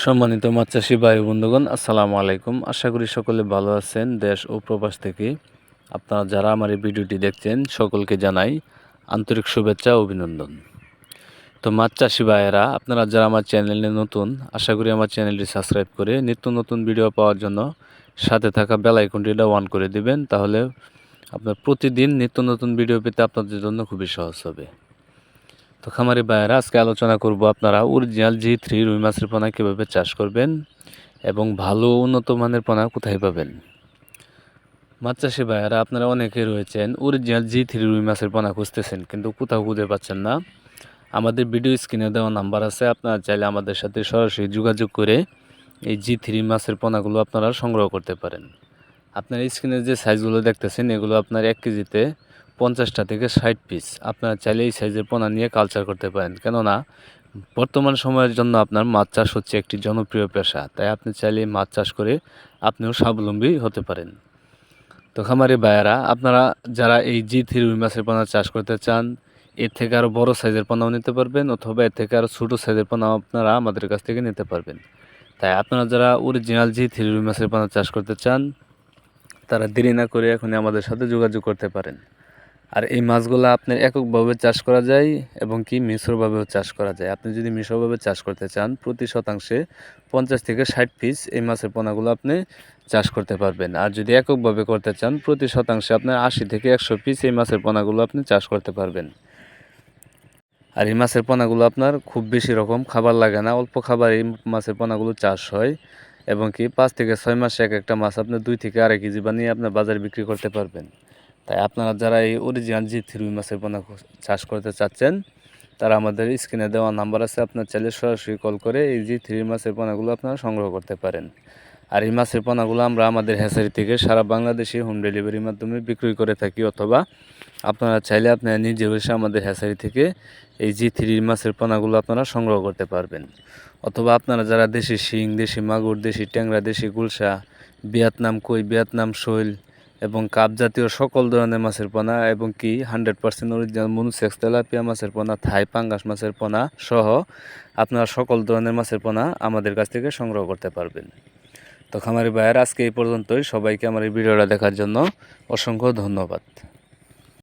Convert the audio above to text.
সম্মানিত মাছ চাষি ভাই বন্ধুগণ, আসসালামু আলাইকুম। আশা করি সকলে ভালো আছেন দেশ ও প্রবাস থেকে। আপনারা যারা আমার এই ভিডিওটি দেখছেন, সকলকে জানাই আন্তরিক শুভেচ্ছা অভিনন্দন। তো মাছ চাষি ভাইয়েরা, আপনারা যারা আমার চ্যানেলে নতুন, আশা করি আমার চ্যানেলটি সাবস্ক্রাইব করে নিত্য নতুন ভিডিও পাওয়ার জন্য সাথে থাকা বেল আইকনটিটা অন করে দিবেন, তাহলে আপনার প্রতিদিন নিত্য নতুন ভিডিও পেতে আপনাদের জন্য খুবই সহজ হবে। তো খামারি ভাইয়েরা, আজকে আলোচনা করব আপনারা অরিজিনাল জি থ্রি রুই মাছের পোনা কীভাবে চাষ করবেন এবং ভালো উন্নত মানের পোনা কোথায় পাবেন। মাছ চাষি ভাইয়েরা, আপনারা অনেকে রয়েছেন, অরিজিনাল জি থ্রি রুই মাছের পোনা খুঁজতেছেন, কিন্তু কোথাও খুঁজে পাচ্ছেন না। আমাদের ভিডিও স্ক্রিনে দেওয়া নাম্বার আছে, আপনারা চাইলে আমাদের সাথে সরাসরি যোগাযোগ করে এই জি থ্রি মাছের পোনাগুলো আপনারা সংগ্রহ করতে পারেন। আপনার স্ক্রিনে যে সাইজগুলো দেখতেছেন, এগুলো আপনার এক কেজিতে পঞ্চাশটা থেকে ষাট পিস আপনারা চাইলে এই সাইজের পোনা নিয়ে কালচার করতে পারেন। কেননা, বর্তমান সময়ের জন্য আপনার মাছ চাষ হচ্ছে একটি জনপ্রিয় পেশা। তাই আপনি চাইলে মাছ চাষ করে আপনিও স্বাবলম্বী হতে পারেন। তো খামারি ভাইয়ারা, আপনারা যারা এই জি থ্রি রুই মাছের পোনা চাষ করতে চান, এর থেকে আরও বড় সাইজের পোনাও নিতে পারবেন, অথবা এর থেকে আরও ছোটো সাইজের পোনাও আপনারা আমাদের কাছ থেকে নিতে পারবেন। তাই আপনারা যারা অরিজিনাল জি থ্রি রুই মাছের পোনা চাষ করতে চান, তারা দেরি না করে এখনই আমাদের সাথে যোগাযোগ করতে পারেন। আর এই মাছগুলো আপনার এককভাবে চাষ করা যায় এবং কি মিশ্রভাবেও চাষ করা যায়। আপনি যদি মিশ্রভাবে চাষ করতে চান, প্রতি শতাংশে পঞ্চাশ থেকে ষাট পিস এই মাছের পোনাগুলো আপনি চাষ করতে পারবেন। আর যদি এককভাবে করতে চান, প্রতি শতাংশে আপনার আশি থেকে একশো পিস এই মাছের পোনাগুলো আপনি চাষ করতে পারবেন। আর এই মাছের পোনাগুলো আপনার খুব বেশি রকম খাবার লাগে না, অল্প খাবার এই মাছের পোনাগুলো চাষ হয় এবং কি পাঁচ থেকে ছয় মাসে এক একটা মাছ আপনি দুই থেকে আড়াই কেজি বানিয়ে আপনার বাজারে বিক্রি করতে পারবেন। তাই আপনারা যারা এই অরিজিনাল জি থ্রি মাছের পোনা চাষ করতে চাচ্ছেন, তারা আমাদের স্ক্রিনে দেওয়া নাম্বার আছে, আপনার চাইলে সরাসরি কল করে এই জি থ্রি মাছের পোনাগুলো আপনারা সংগ্রহ করতে পারেন। আর এই মাছের পোনাগুলো আমরা আমাদের হ্যাচারি থেকে সারা বাংলাদেশে হোম ডেলিভারির মাধ্যমে বিক্রি করে থাকি, অথবা আপনারা চাইলে আপনারা নিজে বসে আমাদের হ্যাচারি থেকে এই জি থ্রি মাছের পোনাগুলো আপনারা সংগ্রহ করতে পারবেন। অথবা আপনারা যারা দেশি শিং, দেশি মাগুর, দেশি ট্যাংরা, দেশি গুলশা, ভিয়েতনাম কই, ভিয়েতনাম শৈল এবং কাপ জাতীয় সকল ধরনের মাছের পোনা এবং কি hundred percent original monosex tilapia মাছের পোনা, থাই পাঙ্গাস মাছের পোনা সহ আপনারা সকল ধরনের মাছের পোনা আমাদের কাছ থেকে সংগ্রহ করতে পারবেন। তো খামারি ভাইয়ের আজকে এই পর্যন্তই। সবাইকে আমার এই ভিডিওটা দেখার জন্য অসংখ্য ধন্যবাদ।